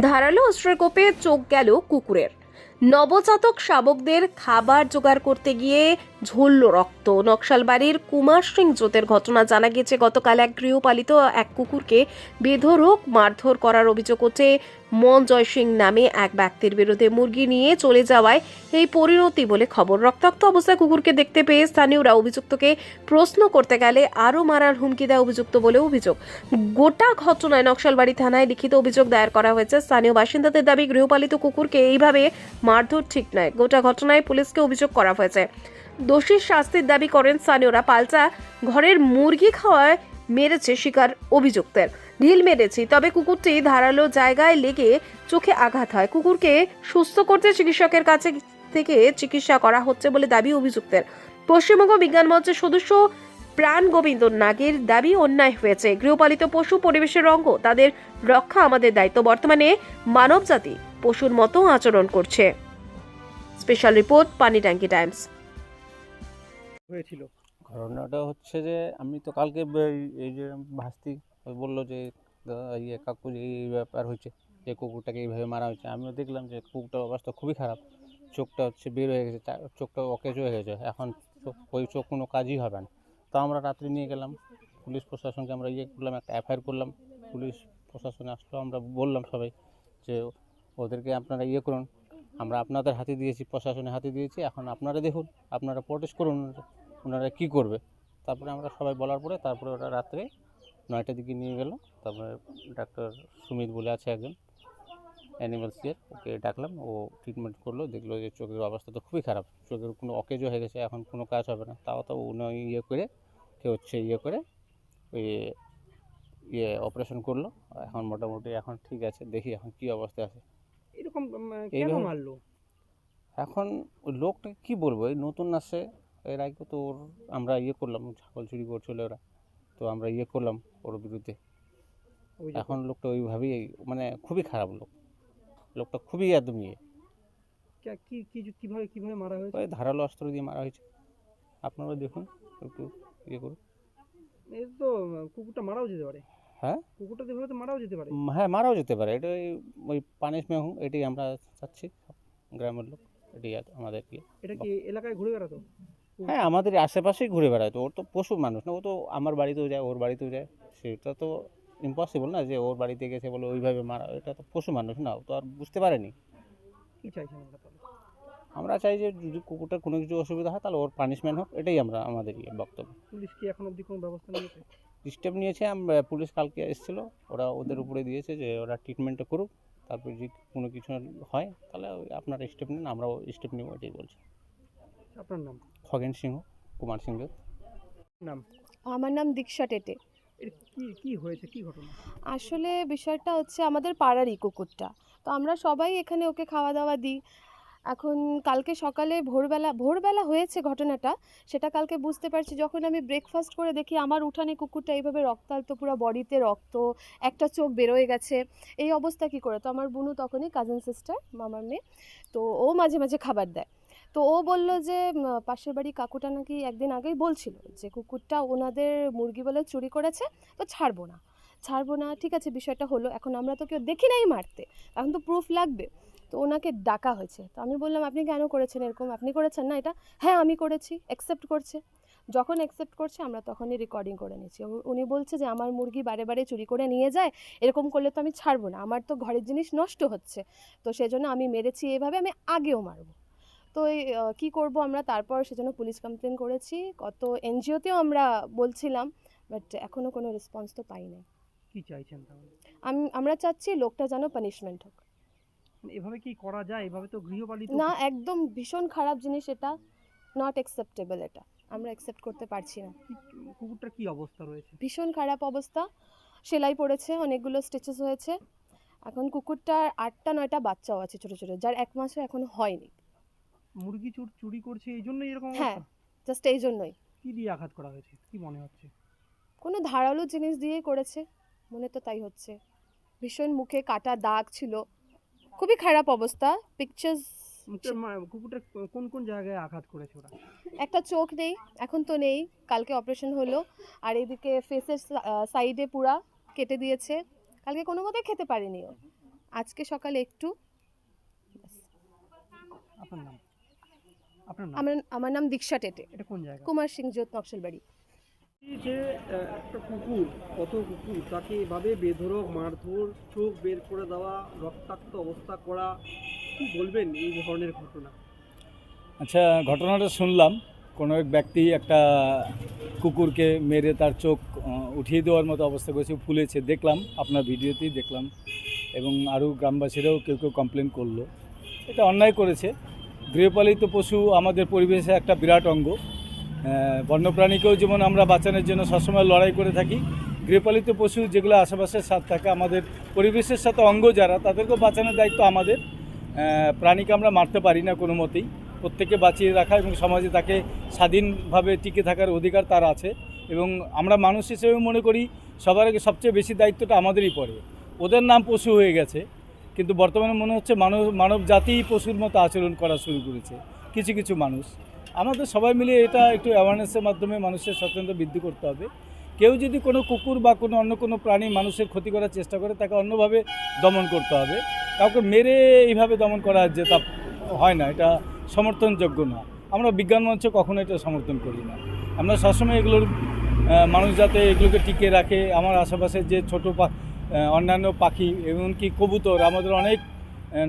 ধারালো অস্ত্রের কোপে চোখ গেল কুকুরের। নবজাতক শাবকদের খাবার জোগাড় করতে গিয়ে ঝরল রক্ত। নকশালবাড়ির কুমার সিং জোতের ঘটনা জানা গেছে। গতকাল এক গৃহপালিত এক কুকুরকে বেধরক মারধর করার অভিযোগ হচ্ছে মনজয় সিং নামে এক ব্যক্তির বিরুদ্ধে মুরগি নিয়ে চলে যাওয়ায় এই পরিণতি বলে খবর। রক্তাক্ত অবস্থায় কুকুরকে দেখতে পেয়ে স্থানীয়রা অভিযুক্তকে প্রশ্ন করতে গেলে আরও মারার হুমকি দেয় অভিযুক্ত বলে অভিযোগ। গোটা ঘটনায় নকশালবাড়ি থানায় লিখিত অভিযোগ দায়ের করা হয়েছে। স্থানীয় বাসিন্দাদের দাবি, গৃহপালিত কুকুরকে এইভাবে মারধর ঠিক নয়। গোটা ঘটনায় পুলিশকে অভিযোগ করা হয়েছে। দোষীর শাস্তির দাবি করেন স্থানীয়রা। পাল্টা ঘরের মুরগি খাওয়ায় মেরেছে শিকার অভিযুক্তের। ঢিল মেরেছি, তবে কুকুরটি ধারালো জায়গায় লেগে চোখে আঘাত হয়। কুকুরকে সুস্থ করতে চিকিৎসকের কাছে থেকে চিকিৎসা করা হচ্ছে বলে দাবি অভিযুক্তের। পশ্চিমবঙ্গ বিজ্ঞান মঞ্চের সদস্য প্রাণ গোবিন্দ নাগের দাবি অন্যায় হয়েছে। গৃহপালিত পশু পরিবেশের অঙ্গ তাদের রক্ষা আমাদের দায়িত্ব। বর্তমানে মানবজাতি পশুর মতো আচরণ করছে। স্পেশাল রিপোর্ট পানি ট্যাঙ্কি টাইমস। হয়েছিল। ঘটনাটা হচ্ছে যে আমি তো কালকে এই যে ভাস্তি ওই বলল যে দাদা ইয়ে কাকু যে এই ব্যাপার হয়েছে যে কুকুরটাকে এইভাবে মারা হয়েছে। আমিও দেখলাম যে কুকুরটার অবস্থা খুবই খারাপ। চোখটা হচ্ছে বের হয়ে গেছে চোখটা অকেজ হয়ে গেছে। এখন চোখ ওই চোখ কোনো কাজই হবে না। তো আমরা রাত্রি নিয়ে গেলাম পুলিশ প্রশাসনকে আমরা ইয়ে করলাম একটা এফআইআর করলাম। পুলিশ প্রশাসনে আসলো আমরা বললাম সবাই যে ওদেরকে আপনারা ইয়ে করুন আমরা আপনাদের হাতে দিয়েছি, প্রশাসনের হাতে দিয়েছি, এখন আপনারা দেখুন, আপনারা প্রোটেস্ট করুন ওনারা কী করবে। তারপরে আমরা সবাই বলার পরে তারপরে ওরা রাত্রে নয়টার দিকে নিয়ে গেল, তারপরে ডাক্তার সুমিত বলে আছে একজন অ্যানিমালস ইয়ের ওকে ডাকলাম, ও ট্রিটমেন্ট করল, দেখল যে চোখের অবস্থা তো খুবই খারাপ, চোখের কোনো অকেজও হয়ে গেছে, এখন কোনো কাজ হবে না। তাও তো উনি ইয়ে করে, কে হচ্ছে ইয়ে করে, ওই ইয়ে অপারেশন করল, এখন মোটামুটি এখন ঠিক আছে, দেখি এখন কী অবস্থা আছে। এরকম কেন মারলো? এখন লোকটাকে কী বলব? এই নতুন আসে এর আগে তো ওর আমরা ইয়ে করলাম ছাগল চুরি করছিল ওরা তো আমরা ইয়ে করলাম ওর বিরুদ্ধে। এখন লোকটা ওইভাবেই মানে খুবই খারাপ লোক। লোকটা খুবই একদম ইয়ে কে- কি কি কীভাবে কীভাবে মারা হয়েছে? ওই ধারালো অস্ত্র দিয়ে মারা হয়েছে। আপনারা দেখুন একটু ইয়ে করুন। এই তো কুকুরটা মারাও যেতে পারে। হ্যাঁ? কুকুরটা তো মারাও যেতে পারে। হ্যাঁ মারাও যেতে পারে। এটা ওই- পানিশমেন্ট হোক এটাই আমরা চাচ্ছি। গ্রামের লোক এটাই আমাদের কি এটা কি এলাকায় ঘুরে বেড়াতো? হ্যাঁ আমাদের আশেপাশেই ঘুরে বেড়ায় তো ওর তো পশু মানুষ না ও তো আমার বাড়িতেও যায় ওর বাড়িতেও যায়। সেটা তো ইম্পসিবল না যে ওর বাড়িতে গেছে বলে ওইভাবে মারা এটা তো পশু মানুষ না ও তো আর বুঝতে পারেনি। কি চাইছেন আমরা চাই যে যদি কুকুরটার কোনো কিছু অসুবিধা হয় তাহলে ওর পানিশমেন্ট হোক এটাই আমরা আমাদের ইয়ে বক্তব্য। পুলিশ কি এখন অবধি কোনো ব্যবস্থা নিয়েছে? স্টেপ নিয়েছে পুলিশ কালকে এসেছিল ওরা ওদের উপরে দিয়েছে যে ওরা ট্রিটমেন্টটা করুক তারপর যদি কোনো কিছু হয় তাহলে ওই আপনারা স্টেপ নিন আমরাও স্টেপ নেব এটাই বলছি। আপনার নাম? খগেন সিংহ কুমার সিংহ। নাম? আমার নাম দীক্ষা টেটে। কি কি হয়েছে কি ঘটনা? আসলে বিষয়টা হচ্ছে আমাদের পাড়ারই কুকুরটা তো আমরা সবাই এখানে ওকে খাওয়া দাওয়া দিই। এখন কালকে সকালে ভোরবেলা ভোরবেলা হয়েছে ঘটনাটা, সেটা কালকে বুঝতে পারছি। যখন আমি ব্রেকফাস্ট করে দেখি আমার উঠানে কুকুরটা এইভাবে রক্তাল্ত পুরো বডিতে রক্ত, একটা চোখ বেরোয় গেছে। এই অবস্থা কি করে? তো আমার বুনু তখনই কাজিন সিস্টার মামার মেয়ে, তো ও মাঝে মাঝে খাবার দেয়। তো ও বলল যে পাশের বাড়ি কাকুটা নাকি একদিন আগেই বলছিল যে, কুকুরটা ওনাদের মুরগি বলে চুরি করেছে, তো ছাড়বো না। ছাড়বো না, ঠিক আছে, বিষয়টা হলো, এখন আমরা তো কেউ দেখি নাই মারতে, এখন তো প্রুফ লাগবে। তো ওনাকে ডাকা হয়েছে। তো আমি বললাম আপনি কেন করেছেন এরকম? আপনি করেছেন না এটা? হ্যাঁ আমি করেছি। অ্যাকসেপ্ট করছে। যখন অ্যাকসেপ্ট করছে আমরা তখনই রেকর্ডিং করে নিচ্ছি উনি বলছে যে আমার মুরগি বারে বারে চুরি করে নিয়ে যায় এরকম করলে তো আমি ছাড়বো না। আমার তো ঘরের জিনিস নষ্ট হচ্ছে। তো সেজন্য আমি মেরেছি এভাবে আমি আগেও মারবো। তো এই কী করব আমরা? তারপর সেজন্য পুলিশ কমপ্লেন করেছি। কত এনজিওতেও আমরা বলছিলাম বাট এখনও কোনো রেসপন্স তো পাই নাই কি চাইছেন আমি আমরা চাচ্ছি লোকটা যেন পানিশমেন্ট হোক। এভাবে কি করা যায়? এভাবে তো গৃহপালিত না একদম ভীষণ খারাপ জিনিস এটা। নট অ্যাকসেপ্টেবল এটা। আমরা অ্যাকসেপ্ট করতে পারছি না। কুকুরটার কি অবস্থা রয়েছে? ভীষণ খারাপ অবস্থা। সেলাই পড়েছে অনেকগুলো স্টিচেস হয়েছে। এখন কুকুরটার আটটা নয়টা বাচ্চাও আছে ছোটো ছোটো যার এক মাসও এখনও হয়নি। মুরগি চুর চুরি করছে এই জন্য এরকম হ্যাঁ। জাস্ট এই জন্যই। কি দিয়ে আঘাত করা হয়েছে? কি মনে হচ্ছে? কোনো ধারালো জিনিস দিয়েই করেছে। মনে তো তাই হচ্ছে। ভীষণ মুখে কাটা দাগ ছিল। খুবই খারাপ অবস্থা পিকচার্স কুকুরটা কোন কোন জায়গায় আঘাত করেছে ওরা? একটা চোখ নেই এখন তো নেই কালকে অপারেশন হলো আর এদিকে ফেসের সাইডে পুরা কেটে দিয়েছে কালকে কোনো মতে খেতে পারেনি ও। আজকে সকালে একটু। আপনার নাম? আমার আমার নাম দীক্ষা টেটে। এটা কোন জায়গা? কুমার সিং জোত নকশালবাড়ি। যে একটা কুকুর, কত কুকুর, তাকে এভাবে বেধরক মারধর, চোখ বের করে দেওয়া, রক্তাক্ত অবস্থা করা, কি বলবেন এই ধরনের ঘটনা? আচ্ছা ঘটনাটা শুনলাম। কোনো এক ব্যক্তি একটা কুকুরকে মেরে তার চোখ উঠিয়ে দেওয়ার মতো অবস্থা করেছে, ফুলেছে। দেখলাম, আপনার ভিডিওতেই দেখলাম। এবং আরও গ্রামবাসীরাও কেউ কেউ কমপ্লেন করল। এটা অন্যায় করেছে। গৃহপালিত পশু আমাদের পরিবেশে একটা বিরাট অঙ্গ। বন্যপ্রাণীকেও যেমন আমরা বাঁচানোর জন্য সবসময় লড়াই করে থাকি, গৃহপালিত পশু যেগুলো আশেপাশের সাথে থাকে, আমাদের পরিবেশের সাথে অঙ্গ যারা, তাদেরকেও বাঁচানোর দায়িত্ব আমাদের। প্রাণীকে আমরা মারতে পারি না কোনো মতেই। প্রত্যেককে বাঁচিয়ে রাখা এবং সমাজে তাকে স্বাধীনভাবে টিকে থাকার অধিকার তার আছে এবং আমরা মানুষ হিসেবে মনে করি সবার আগে সবচেয়ে বেশি দায়িত্বটা আমাদেরই পড়ে। ওদের নাম পশু হয়ে গেছে, কিন্তু বর্তমানে মনে হচ্ছে মানব মানব জাতিই পশুর মতো আচরণ করা শুরু করেছে, কিছু কিছু মানুষ। আমাদের সবাই মিলে এটা একটু অ্যাওয়ারনেসের মাধ্যমে মানুষের সচেতনতা বৃদ্ধি করতে হবে। কেউ যদি কোনো কুকুর বা কোনো অন্য কোনো প্রাণী মানুষের ক্ষতি করার চেষ্টা করে, তাকে অন্যভাবে দমন করতে হবে। কাউকে মেরে এইভাবে দমন করা যে তা হয় না, এটা সমর্থনযোগ্য না। আমরা বিজ্ঞান মঞ্চে কখনো এটা সমর্থন করি না। আমরা সবসময় এগুলোর মানুষ যাতে এগুলোকে টিকে রাখে। আমার আশেপাশে যে ছোটো অন্যান্য পাখি, এমনকি কবুতর, আমাদের অনেক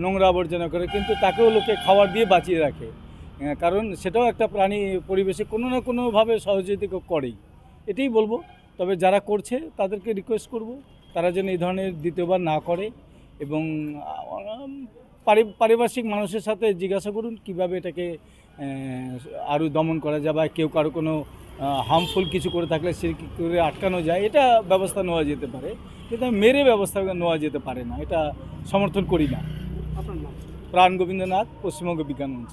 নোংরা আবর্জনা করে, কিন্তু তাকেও লোকে খাবার দিয়ে বাঁচিয়ে রাখে। কারণ সেটাও একটা প্রাণী পরিবেশে কোনো না কোনোভাবে সহযোগিতা করেই। এটাই বলব। তবে যারা করছে তাদেরকে রিকোয়েস্ট করব তারা যেন এই ধরনের দ্বিতীয়বার না করে এবং পারি- পারিপার্শ্বিক মানুষের সাথে জিজ্ঞাসা করুন কীভাবে এটাকে আরও দমন করা যায় বা কেউ কারও কোনো হার্মফুল কিছু করে থাকলে সে কী করে আটকানো যায় এটা ব্যবস্থা নেওয়া যেতে পারে। কিন্তু মেরে ব্যবস্থা নেওয়া যেতে পারে না এটা সমর্থন করি না। প্রাণ গোবিন্দনাথ পশ্চিমবঙ্গ বিজ্ঞান মঞ্চ।